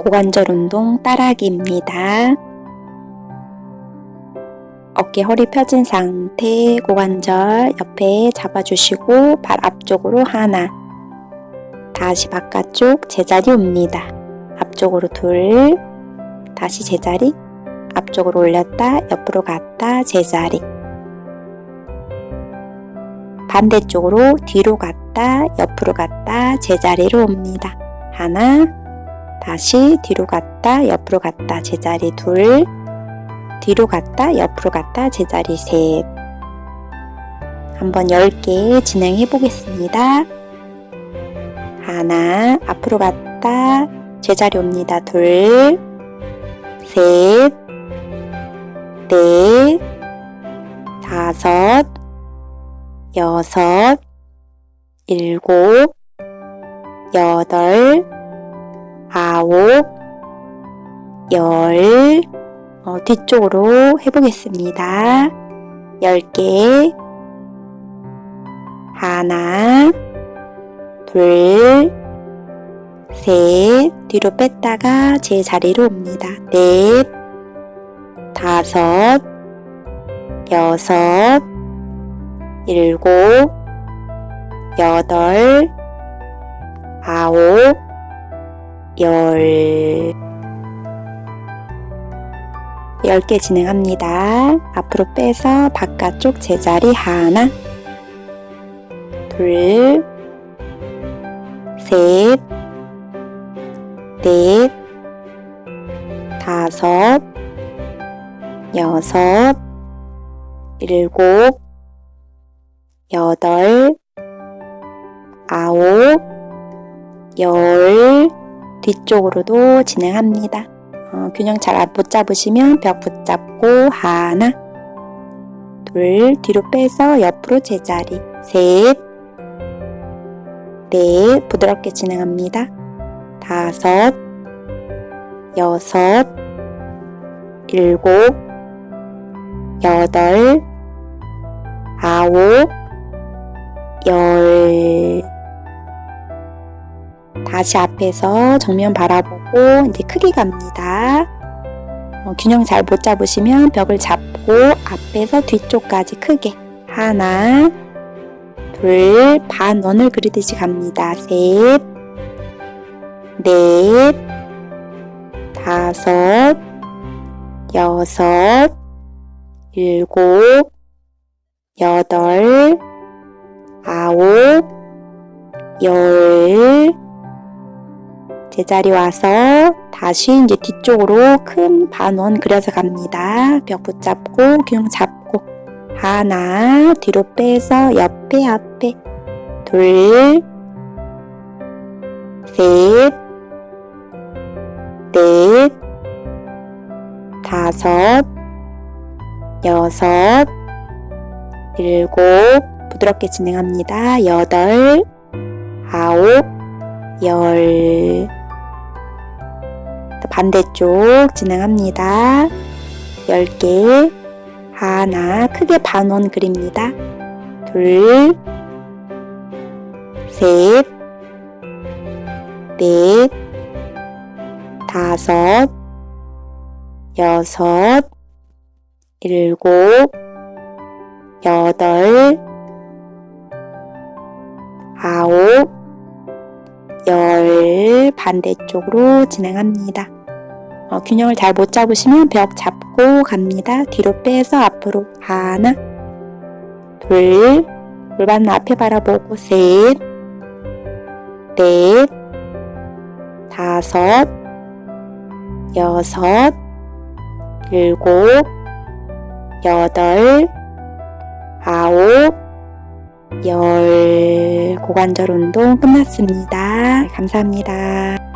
고관절 운동 따라하기입니다. 어깨 허리 펴진 상태 고관절 옆에 잡아주시고 발 앞쪽으로 하나 다시 바깥쪽 제자리 옵니다. 앞쪽으로 둘 다시 제자리 앞쪽으로 올렸다 옆으로 갔다 제자리 반대쪽으로 뒤로 갔다 옆으로 갔다 제자리로 옵니다. 하나 다시 뒤로 갔다 옆으로 갔다 제자리 둘 뒤로 갔다 옆으로 갔다 제자리 셋 한번 10개 진행해 보겠습니다. 하나 앞으로 갔다 제자리 옵니다. 둘 셋, 넷, 다섯, 여섯, 일곱, 여덟, 아홉, 열, 어, 뒤쪽으로 해보겠습니다. 10개. 하나, 둘, 셋. 뒤로 뺐다가 제 자리로 옵니다. 넷, 다섯, 여섯, 일곱, 여덟, 아홉, 열. 10개 진행합니다. 앞으로 빼서 바깥쪽 제자리 하나, 둘, 셋, 넷, 다섯, 여섯, 일곱, 여덟, 아홉, 열, 뒤쪽으로도 진행합니다. 어, 균형 잘 못 잡으시면 벽 붙잡고 하나 둘 뒤로 빼서 옆으로 제자리 셋 넷 부드럽게 진행합니다. 다섯 여섯 일곱 여덟 아홉 열 다시 앞에서 정면 바라보고 이제 크게 갑니다. 어, 균형 잘 못 잡으시면 벽을 잡고 앞에서 뒤쪽까지 크게 하나 둘 반 원을 그리듯이 갑니다. 셋 넷, 다섯, 여섯, 일곱, 여덟, 아홉, 열, 제자리 와서 다시 이제 뒤쪽으로 큰 반원 그려서 갑니다. 벽 붙잡고 균형 잡고 하나 뒤로 빼서 옆에 앞에 둘 셋, 넷, 다섯, 여섯, 일곱, 부드럽게 진행합니다. 여덟, 아홉, 열. 반대쪽 진행합니다. 10개. 하나, 크게 반원 그립니다. 둘, 셋, 넷, 다섯, 여섯, 일곱, 여덟, 아홉, 열 반대쪽으로 진행합니다. 어, 균형을 잘 못 잡으시면 벽 잡고 갑니다. 뒤로 빼서 앞으로 하나, 둘, 골반 앞에 바라보고 셋, 넷, 다섯, 여섯, 일곱, 여덟, 아홉, 열 고관절 운동 끝났습니다. 감사합니다.